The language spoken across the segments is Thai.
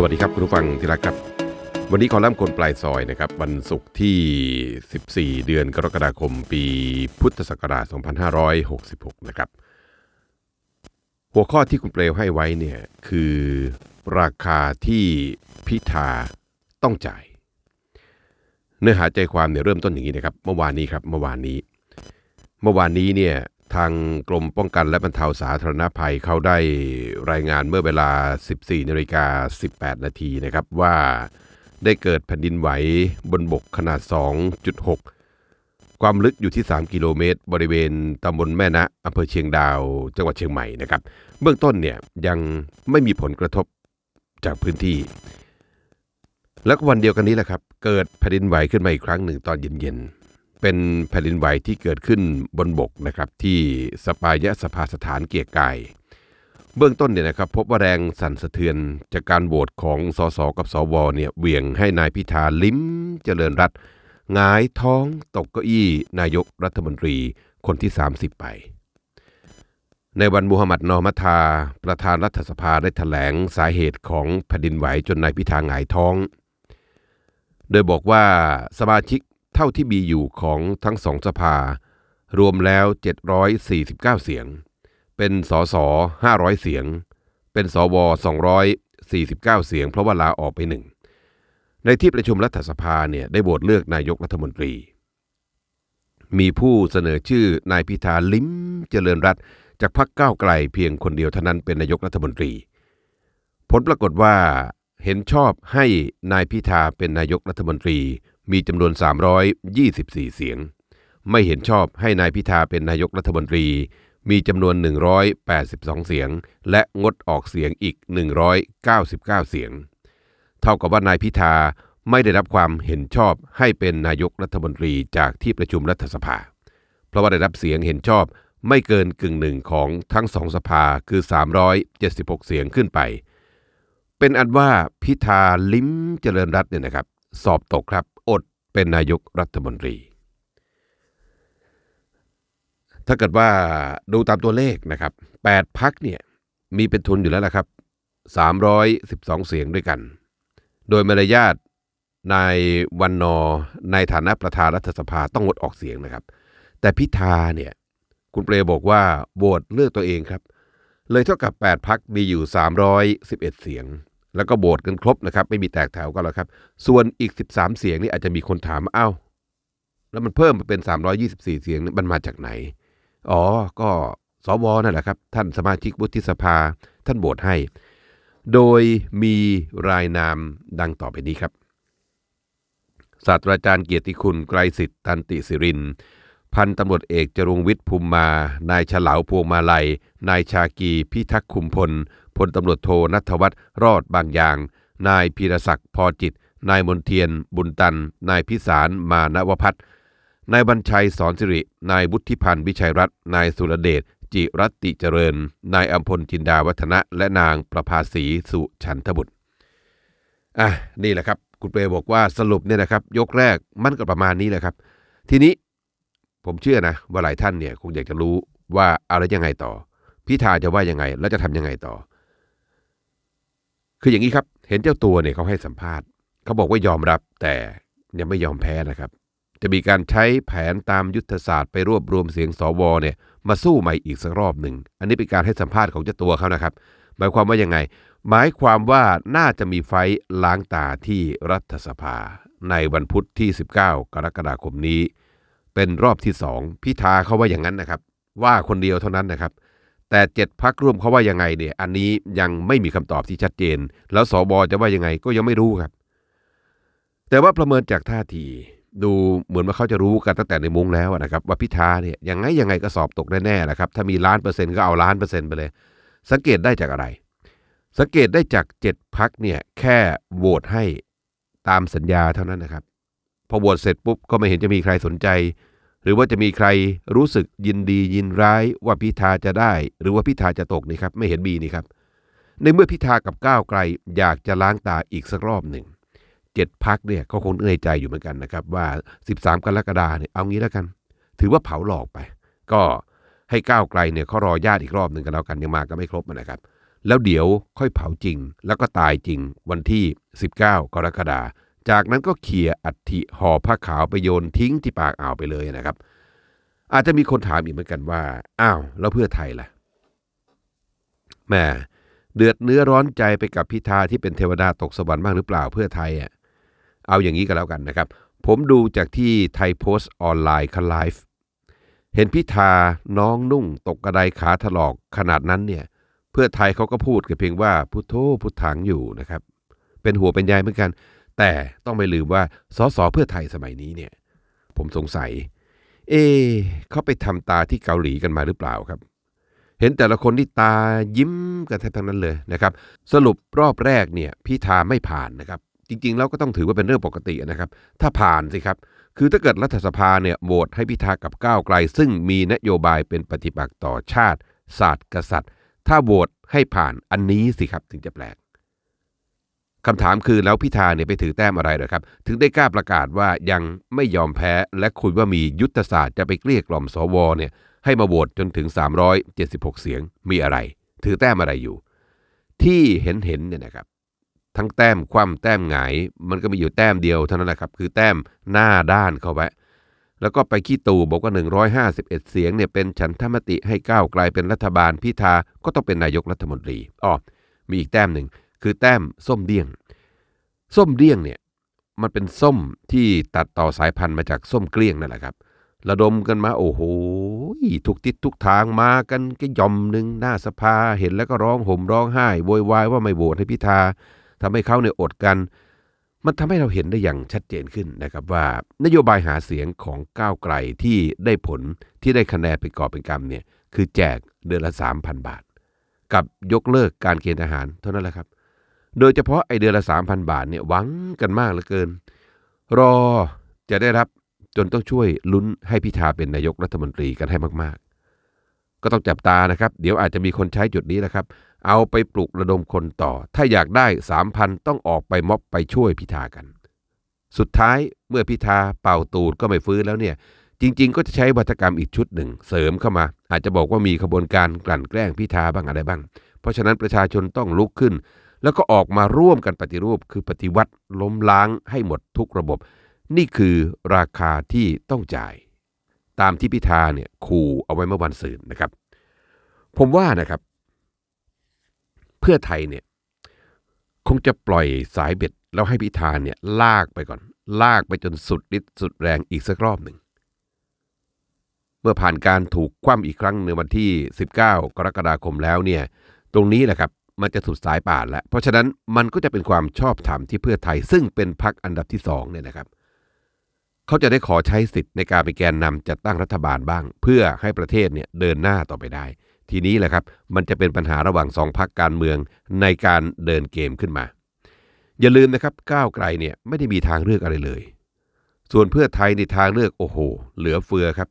สวัสดีครับ คุณผู้ฟังที่รักครับ วันนี้คอลัมน์คนปลายซอยนะครับวันศุกร์ที่ 14 เดือนกรกฎาคมปีพุทธศักราช 2566 นะครับ หัวข้อที่คุณเปลวให้ไว้เนี่ยคือราคาที่พิธาต้องจ่าย เนื้อหาใจความเนี่ยเริ่มต้นอย่างนี้นะครับ เมื่อวานนี้ครับเมื่อวานนี้ เมื่อวานนี้เนี่ย ทางกรมป้องกันและบรรเทาสาธารณภัยเขาได้รายงานเมื่อเวลา 14นาฬิกา18 นาทีนะครับว่าได้เกิดแผ่นดินไหวบนบกขนาด 2.6 ความลึกอยู่ที่ 3 กิโลเมตร บริเวณตำบลแม่นะอำเภอเชียงดาว จังหวัดเชียงใหม่นะครับ เบื้องต้นเนี่ยยังไม่มีผลกระทบจากพื้นที่ แล้ววันเดียวกันนี้แหละครับ เกิดแผ่นดินไหวขึ้นมาอีกครั้งหนึ่งตอนเย็นๆ เป็นแผ่นดินไหวที่เกิดขึ้นบนบกนะครับที่สปายะสภาสถานเกียรติกาย เบื้องต้นเนี่ยนะครับพบว่าแรงสั่นสะเทือนจากการโหวตของสสกับสวเนี่ยเหวี่ยงให้นายพิธาลิ้มเจริญรัตน์หงายท้องตกเก้าอี้นายกรัฐมนตรีคนที่ 30 ไป ในวันมูฮัมหมัดนอมัทา ประธานรัฐสภาได้แถลงสาเหตุของแผ่นดินไหวจนนายพิธาหงายท้อง โดยบอกว่าสมาชิก เท่าที่มีอยู่ของทั้งสองสภา รวมแล้ว 749 เสียง เป็นสส500 เสียง เป็นสว249 เสียง เพราะว่าลาออกไปหนึ่ง ในที่ประชุมรัฐสภาเนี่ยได้โหวตเลือกนายกรัฐมนตรี มีผู้เสนอชื่อนายพิธาลิ้มเจริญรัตจากพรรคก้าวไกลเพียงคนเดียวเท่านั้นเป็นนายกรัฐมนตรี ผลปรากฏว่าเห็นชอบให้นายพิธาเป็นนายกรัฐมนตรี มีจำนวน 324 เสียง ไม่เห็นชอบให้นายพิธาเป็นนายกรัฐมนตรี มีจำนวน 182 เสียง และงดออกเสียงอีก 199 เสียง เท่ากับว่านายพิธาไม่ได้รับความเห็นชอบให้เป็นนายกรัฐมนตรีจากที่ประชุมรัฐสภา เพราะว่าได้รับเสียงเห็นชอบไม่เกินกึ่งหนึ่งของทั้งสองสภาคือ 376 เสียงขึ้นไป เป็นอันว่าพิธาลิ้มเจริญรัตน์เนี่ยนะครับ สอบตกครับ เป็นนายกรัฐมนตรี ถ้าเกิดว่าดูตามตัวเลขนะครับ8พักเนี่ยมีเป็นทุนอยู่แล้วละครับ 312 เสียงด้วยกัน โดยมารยาทนายวันนอในฐานะประธานรัฐสภาต้องงดออกเสียงนะครับ แต่พิธาเนี่ยคุณเปรบอกว่าโหวตเลือกตัวเองครับ เลยเท่ากับ 8พักมีอยู่ 311 เสียง แล้วก็โหวตกันครบนะครับ ไม่มีแตกแถวก็แล้วครับ ส่วนอีก 13 เสียงนี่อาจจะมีคนถามเอ้าแล้วมันเพิ่มมาเป็น 324 เสียงมันมาจากไหน อ๋อ ก็สวนั่นแหละครับ ท่านสมาชิกวุฒิสภา ท่านโหวตให้ โดยมีรายนามดังต่อไปนี้ครับศาสตราจารย์เกียรติคุณไกรสิทธิ์ตันติสิริน พันตำรวจเอกจรุงวิทย์ภูมิมา นายฉลาวพวงมาลัย นายชากีพิทักษ์คุมพล พลตำรวจโทนัทวัฒน์รอดบางอย่าง นายพีรศักดิ์พอจิต นายมนเทียน บุญตัน นายพิสารมานวพัฒน์นายบรรชัยสอนสิริ นายวุฒิพันธ์วิชัยรัตน์นายสุรเดชจิรัตติเจริญ นายอัมพลจินดาวัฒนะ และนางประภาสีสุฉันทบุตรอะนี่แหละครับ คุณเปรบอกว่าสรุปเนี่ยนะครับ ยกแรกมันก็ประมาณนี้แหละครับ ทีนี้ ผมเชื่อนะว่าหลายท่านเนี่ยคงอยากจะรู้ว่าอะไรยังไงต่อ พิธาจะว่ายังไง แล้วจะทำยังไงต่อ คืออย่างนี้ครับ เห็นเจ้าตัวเนี่ยเขาให้สัมภาษณ์เขาบอกว่ายอมรับแต่ยังไม่ยอมแพ้นะครับ จะมีการใช้แผนตามยุทธศาสตร์ไปรวบรวมเสียงสวเนี่ยมาสู้ใหม่อีกสักรอบหนึ่ง อันนี้เป็นการให้สัมภาษณ์ของเจ้าตัวเขานะครับ หมายความว่ายังไง หมายความว่าน่าจะมีไฟล้างตาที่รัฐสภา ในวันพุธที่ 19 กรกฎาคมนี้ เป็นรอบที่สองพิธาเขาว่าอย่างนั้นนะครับ ว่าคนเดียวเท่านั้นนะครับ แต่เจ็ดพักร่วมเขาว่ายังไงเนี่ย อันนี้ยังไม่มีคำตอบที่ชัดเจน แล้วสบจะว่ายังไงก็ยังไม่รู้ครับ แต่ว่าประเมินจากท่าที ดูเหมือนว่าเขาจะรู้กันตั้งแต่ในมุ้งแล้วนะครับ ว่าพิธาเนี่ยยังไงยังไงก็สอบตกแน่ๆนะครับ ถ้ามีล้านเปอร์เซ็นต์ก็เอาล้านเปอร์เซ็นต์ไปเลย สังเกตได้จากอะไร สังเกตได้จากเจ็ดพักเนี่ยแค่โหวตให้ตามสัญญาเท่านั้นนะครับพอโหวตเสร็จปุ๊บก็ไม่เห็นจะมีใครสนใจ หรือว่าจะมีใครรู้สึกยินดียินร้ายว่าพิธาจะได้ หรือว่าพิธาจะตกนี่ครับ ไม่เห็นมีนี่ครับ ในเมื่อพิธากับก้าวไกลอยากจะล้างตาอีกสักรอบหนึ่งเจ็ดพักเนี่ยเขาคงในใจอยู่เหมือนกันนะครับ ว่า 13 กรกฎาเนี่ยเอางี้แล้วกัน ถือว่าเผาหลอกไป ก็ให้ก้าวไกลเนี่ยเขารอญาติอีกรอบหนึ่งกันแล้วกันยังมาก็ไม่ครบนะครับ แล้วเดี๋ยวค่อยเผาจริง แล้วก็ตายจริงวันที่ 19 กรกฎาคม จากนั้นก็เขี่ยอัฐิห่อผ้าขาวไปโยนทิ้งที่ปากอ่าวไปเลยนะครับ อาจจะมีคนถามอีกเหมือนกันว่า อ้าวแล้วเพื่อไทยล่ะแม่เดือดเนื้อร้อนใจไปกับพิธาที่เป็นเทวดาตกสวรรค์บ้างหรือเปล่าเพื่อไทยอะเอาอย่างนี้ก็แล้วกันนะครับ ผมดูจากที่ไทยโพสต์ออนไลน์คไลฟ์เห็นพิธาน้องนุ่ง ตกกระไดขาถลอกขนาดนั้นเนี่ย เพื่อไทยเขาก็พูดกันเพียงว่าพุทโธพุทธังอยู่นะครับ เป็นหัวเป็นใยเหมือนกัน แต่ต้องไม่ลืมว่าสสเพื่อไทยสมัยนี้เนี่ย ผมสงสัย เอ๊ะเขาไปทำตาที่เกาหลีกันมาหรือเปล่าครับ เห็นแต่ละคนที่ตายิ้มกันแทบทั้งนั้นเลยนะครับ สรุปรอบแรกเนี่ยพิธาไม่ผ่านนะครับ จริงๆแล้วก็ต้องถือว่าเป็นเรื่องปกตินะครับ ถ้าผ่านสิครับ คือถ้าเกิดรัฐสภาเนี่ยโหวตให้พิธากับก้าวไกล ซึ่งมีนโยบายเป็นปฏิปักษ์ต่อชาติ ศาสตร์กษัตริย์ ถ้าโหวตให้ผ่านอันนี้สิครับถึงจะแปลก คำถามคือแล้วพิธาเนี่ยไปถือแต้มอะไรเหรอครับ ถึงได้กล้าประกาศว่ายังไม่ยอมแพ้และคุยว่ามียุทธศาสตร์จะไปเกลี้ยกล่อมสวเนี่ยให้มาโหวตจนถึง 376 เสียงมีอะไร ถือแต้มอะไรอยู่ ที่เห็นเห็นเนี่ยนะครับ ทั้งแต้มคว่ำแต้มหงายมันก็มีอยู่แต้มเดียวเท่านั้นแหละครับ คือแต้มหน้าด้านเข้าไว้แล้วก็ไปขี้ตูบอกว่า 151 เสียงเนี่ยเป็นฉันทมติให้ก้าวไกลเป็นรัฐบาลพิธาก็ต้องเป็นนายกรัฐมนตรีอ๋อมีอีกแต้มหนึ่ง คือแต้มส้มเดี้ยง ส้มเดี้ยงเนี่ยมันเป็นส้มที่ตัดต่อสายพันธุ์มาจากส้มเกลี้ยงนั่นแหละครับ ระดมกันมาโอ้โหทุกทิศทุกทางมากันก็ย่อมหนึ่งหน้าสภาเห็นแล้วก็ร้องห่มร้องไห้โวยวายว่าไม่โหวตให้พิธาทำให้เขาเนี่ยอดกัน มันทำให้เราเห็นได้อย่างชัดเจนขึ้นนะครับว่านโยบายหาเสียงของก้าวไกลที่ได้ผลที่ได้คะแนนเป็นกอบเป็นกำเนี่ยคือแจกเดือนละ 3,000 บาท กับยกเลิกการเกณฑ์ทหารเท่านั้นแหละครับ โดยเฉพาะไอเดือนละ 3,000 บาทเนี่ยหวังกันมากเหลือเกิน รอจะได้รับจนต้องช่วยลุ้นให้พิธาเป็นนายกรัฐมนตรีกันให้มากๆ ก็ต้องจับตานะครับ เดี๋ยวอาจจะมีคนใช้จุดนี้นะครับ เอาไปปลุกระดมคนต่อ ถ้าอยากได้ 3,000 ต้องออกไปม็อบไปช่วยพิธากัน สุดท้ายเมื่อพิธาเป่าตูดก็ไม่ฟื้นแล้วเนี่ยจริง ๆ ก็จะใช้วัฒกรรมอีกชุดหนึ่ง เสริมเข้ามา อาจจะบอกว่ามีขบวนการกลั่นแกล้งพิธาบ้างอะไรบ้าง เพราะฉะนั้นประชาชนต้องลุกขึ้น แล้วก็ออกมาร่วมกันปฏิรูป คือปฏิวัติล้มล้างให้หมดทุกระบบ นี่คือราคาที่ต้องจ่าย ตามที่พิธาเนี่ยขู่เอาไว้เมื่อวันศืนนะครับ ผมว่านะครับ เพื่อไทยเนี่ยคงจะปล่อยสายเบ็ด แล้วให้พิธาเนี่ยลากไปก่อน ลากไปจนสุดฤทธิ์สุดแรงอีกสักรอบหนึ่งเมื่อผ่านการถูกคว่ำอีกครั้งในวันที่ 19 กรกฎาคมแล้วเนี่ย ตรงนี้แหละครับ มันจะสุดสายป่านแล้ว เพราะฉะนั้นมันก็จะเป็นความชอบธรรมที่เพื่อไทย ซึ่งเป็นพรรคอันดับที่สองเนี่ยนะครับ เขาจะได้ขอใช้สิทธิ์ในการเป็นแกนนำจัดตั้งรัฐบาลบ้าง เพื่อให้ประเทศเนี่ยเดินหน้าต่อไปได้ ทีนี้แหละครับ มันจะเป็นปัญหาระหว่างสองพรรคการเมืองในการเดินเกมขึ้นมา อย่าลืมนะครับก้าวไกลเนี่ยไม่ได้มีทางเลือกอะไรเลย ส่วนเพื่อไทยในทางเลือกโอ้โห เหลือเฟือครับ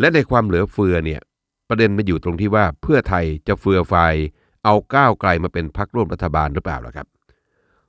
และในความเหลือเฟือเนี่ยประเด็นมันอยู่ตรงที่ว่าเพื่อไทยจะเฟือไฟ เอาก้าวไกลมาเป็นพรรคร่วมรัฐบาลหรือเปล่าล่ะครับ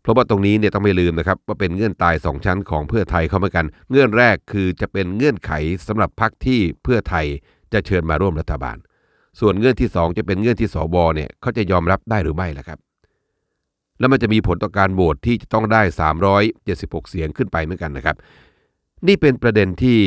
เพราะว่าตรงนี้เนี่ยต้องไม่ลืมนะครับ ว่าเป็นเงื่อนตายสองชั้นของเพื่อไทยเข้ามากัน เงื่อนแรกคือจะเป็นเงื่อนไขสำหรับพรรคที่เพื่อไทยจะเชิญมาร่วมรัฐบาล ส่วนเงื่อนที่สองจะเป็นเงื่อนที่สวเนี่ยเขาจะยอมรับได้หรือไม่ล่ะครับ แล้วมันจะมีผลต่อการโหวตที่จะต้องได้ 376 เสียงขึ้นไปเหมือนกันนะครับ นี่เป็นประเด็นที่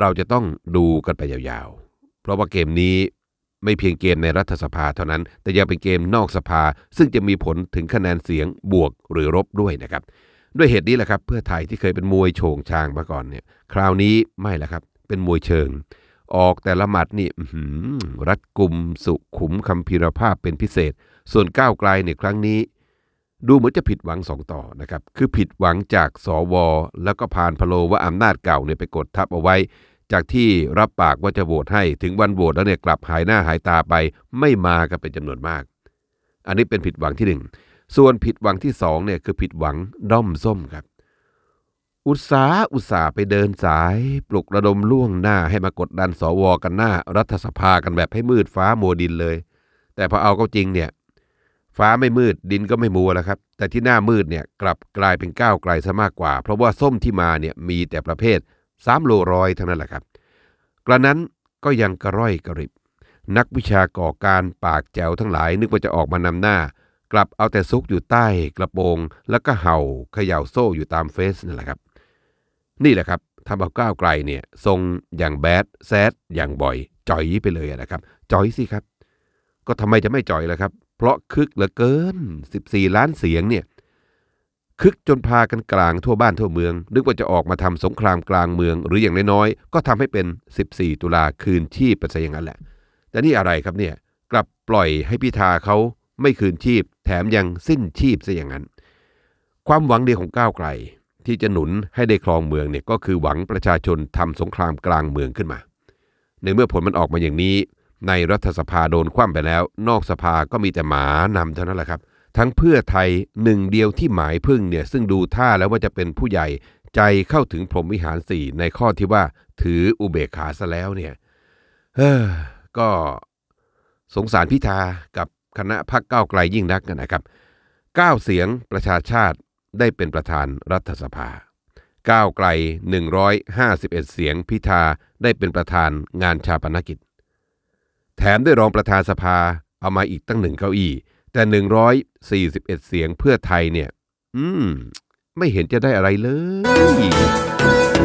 เราจะต้องดูกันไปยาวๆ เพราะว่าเกมนี้ ไม่เพียงเกมในรัฐสภาเท่านั้น แต่ยังเป็นเกมนอกสภา ซึ่งจะมีผลถึงคะแนนเสียงบวกหรือลบด้วยนะครับ ด้วยเหตุนี้แหละครับ เพื่อไทยที่เคยเป็นมวยโฉงชางมาก่อนเนี่ย คราวนี้ไม่ละครับ เป็นมวยเชิง ออกแต่ละหมัดนี่รัดกุมสุขุมคำพีรภาพเป็นพิเศษ ส่วนก้าวไกลในครั้งนี้ ดูเหมือนจะผิดหวังสองต่อนะครับ คือผิดหวังจากสวแล้วก็ผ่านพโลว่าอำนาจเก่าเนี่ยไปกดทับเอาไว้ จากที่รับปากว่าจะโหวตให้ถึงวันโหวตแล้วเนี่ยกลับหายหน้าหายตาไปไม่มากันเป็นจำนวนมาก อันนี้เป็นผิดหวังที่หนึ่งส่วนผิดหวังที่สองเนี่ยคือผิดหวังด้อมส้มครับ อุตสาอุตสาไปเดินสาย ปลุกระดมล่วงหน้าให้มากดดันสวกันหน้า รัฐสภากันแบบให้มืดฟ้ามัวดินเลย แต่พอเอาเข้าจริงเนี่ย ฟ้าไม่มืดดินก็ไม่มัวแล้วครับ แต่ที่หน้ามืดเนี่ยกลับกลายเป็นก้าวไกลซะมากกว่า เพราะว่าส้มที่มาเนี่ยมีแต่ประเภท 3โลร้อยเท่านั้นแหละครับ กระนั้นก็ยังกระร่อยกระริบ นักวิชาก่อการปากแจวทั้งหลายนึกว่าจะออกมานำหน้า กลับเอาแต่ซุกอยู่ใต้กระโปรง แล้วก็เห่าเขย่าโซ่อยู่ตามเฟซนั่นแหละครับ นี่แหละครับทำเอาก้าวไกลเนี่ยทรงอย่างแบดแซดอย่างบ่อยจ่อยไปเลยนะครับจ่อยสิครับ ก็ทำไมจะไม่จ่อยล่ะครับ เพราะคึกเหลือเกิน 14 ล้านเสียงเนี่ย คึกจนพากันกลางทั่วบ้านทั่วเมือง นึกว่าจะออกมาทำสงครามกลางเมือง หรืออย่างน้อยๆ ก็ทำให้เป็น 14 ตุลาคืนชีพไปซะอย่างนั้นแหละ แต่นี่อะไรครับเนี่ยกลับปล่อยให้พิธาเขาไม่คืนชีพ แถมยังสิ้นชีพซะอย่างนั้น ความหวังเดียวของก้าวไกล ที่จะหนุนให้ได้ครองเมืองเนี่ยก็คือหวังประชาชนทำสงครามกลางเมืองขึ้นมา ในเมื่อผลมันออกมาอย่างนี้ ในรัฐสภาโดนคว่ำไปแล้ว นอกสภาก็มีแต่หมานำเท่านั้นแหละครับ ทั้งเพื่อไทยหนึ่งเดียวที่หมายพึ่งเนี่ยซึ่งดูท่าแล้วว่าจะเป็นผู้ใหญ่ใจเข้าถึงพรหมวิหารสี่ในข้อที่ว่าถืออุเบกขาซะแล้วเนี่ยเฮ้อก็สงสารพิธากับคณะพักเก้าไกลยิ่งนักนะครับ9เสียงประชาชาติได้เป็นประธานรัฐสภาก้าวไกล 151 เสียงพิธาได้เป็นประธานงานชาปนกิจ แถมได้รองประธานสภาเอามาอีกตั้งหนึ่งเก้าอี้ แต่ 141 เสียงเพื่อไทยเนี่ย อืม ไม่เห็นจะได้อะไรเลย